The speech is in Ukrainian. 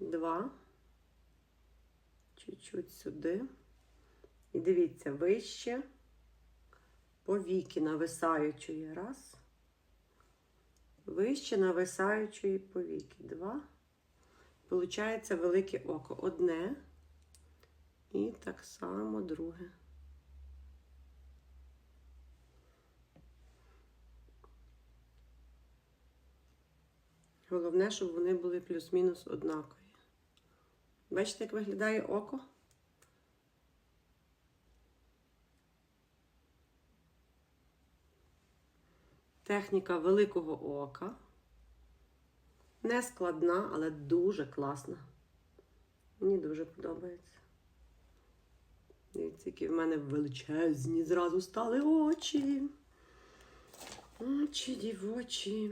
два. Чуть-чуть сюди. І дивіться, вище повіки нависаючої. Раз. Вище нависаючої повіки. Два. Получається велике око. Одне. І так само друге. Головне, щоб вони були плюс-мінус однакові. Бачите, як виглядає око? Техніка великого ока. Не складна, але дуже класна. Мені дуже подобається. Дивіться, які в мене величезні зразу стали очі. Очі, дівочі.